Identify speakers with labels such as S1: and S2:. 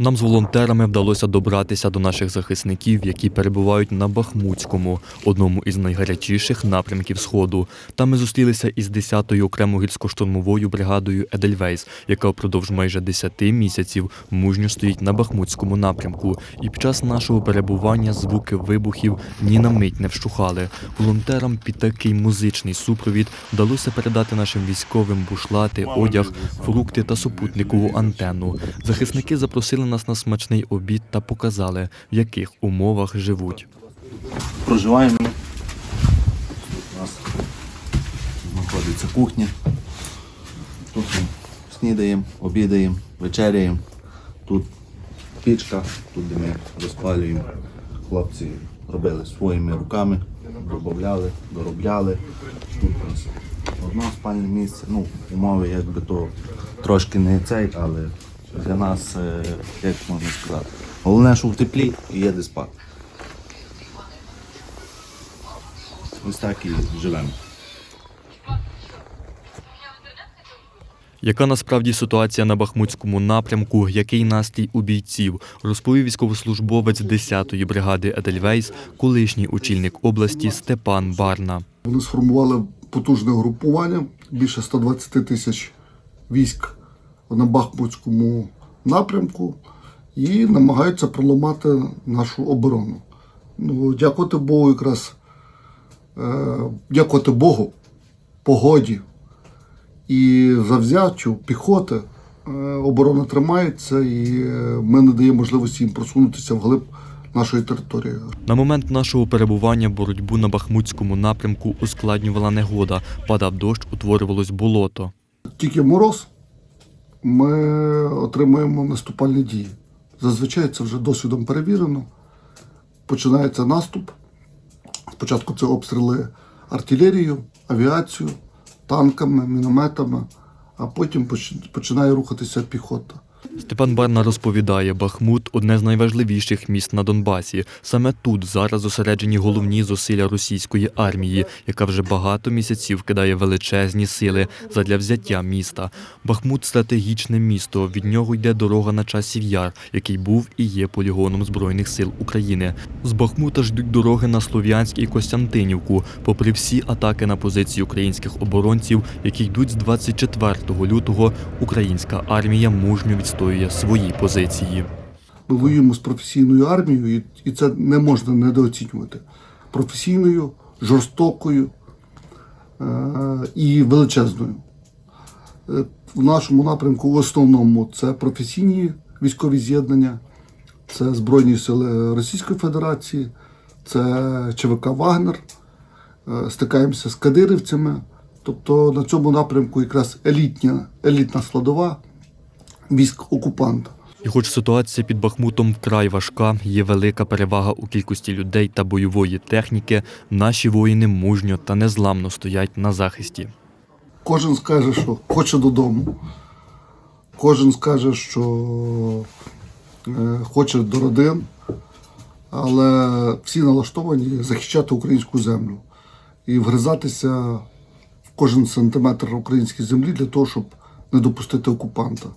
S1: Нам з волонтерами вдалося добратися до наших захисників, які перебувають на Бахмутському, одному із найгарячіших напрямків Сходу. Там ми зустрілися із 10-ю окремо гірсько-штурмовою бригадою Едельвейс, яка впродовж майже 10 місяців мужньо стоїть на Бахмутському напрямку. І під час нашого перебування звуки вибухів ні на мить не вщухали. Волонтерам під такий музичний супровід вдалося передати нашим військовим бушлати, одяг, фрукти та супутникову антенну. Захисники запросили нас на смачний обід та показали, в яких умовах живуть.
S2: проживаємо. Тут у нас знаходиться кухня. Тут ми снідаємо, обідаємо, вечеряємо. Тут пічка, тут де ми розпалюємо. Хлопці робили своїми руками, додавали, доробляли. Тут у нас одне спальне місце. Ну, умови якби то трошки не цей, але для нас, е, як можна сказати, головне, що в теплі і є де спати. Ось так і живемо.
S1: Яка насправді ситуація на Бахмутському напрямку, який настрій у бійців, розповів військовослужбовець 10-ї бригади Едельвейс, колишній очільник області Степан Барна.
S3: Вони сформували потужне групування, більше 120 тисяч військ на Бахмутському напрямку і намагаються проламати нашу оборону. Ну, дякувати Богу, якраз е, дякувати Богу, погоді і завзячу піхоти. е, Оборона тримається і е, ми не даємо можливості їм просунутися вглиб нашої території.
S1: На момент нашого перебування боротьбу на Бахмутському напрямку ускладнювала негода, падав дощ, утворювалось болото.
S3: тільки мороз, ми отримуємо наступальні дії. Зазвичай це вже досвідом перевірено. Починається наступ. Спочатку це обстріли артилерією, авіацією, танками, мінометами, а потім починає рухатися піхота.
S1: Степан Барна розповідає, Бахмут одне з найважливіших міст на Донбасі. Саме тут зараз зосереджені головні зусилля російської армії, яка вже багато місяців кидає величезні сили задля взяття міста. Бахмут стратегічне місто. Від нього йде дорога на часів яр, який був і є полігоном збройних сил України. З Бахмута ж йдуть дороги на Слов'янськ і Костянтинівку, попри всі атаки на позиції українських оборонців, які йдуть з 24 лютого. Українська армія мужньо відстоює свої позиції.
S3: Ми воюємо з професійною армією, і, і це не можна недооцінювати. Професійною, жорстокою е- і величезною. Е, В нашому напрямку в основному це професійні військові з'єднання, це Збройні сили Російської Федерації, це ЧВК Вагнер. Е, Стикаємося з кадирівцями. Тобто на цьому напрямку якраз елітня, елітна складова військ окупанта.
S1: І хоч ситуація під Бахмутом вкрай важка, є велика перевага у кількості людей та бойової техніки, наші воїни мужньо та незламно стоять на захисті.
S3: Кожен скаже, що хоче додому. Кожен скаже, що е, хоче до родин, але всі налаштовані захищати українську землю і вгризатися в кожен сантиметр української землі для того, щоб не допустити окупанта.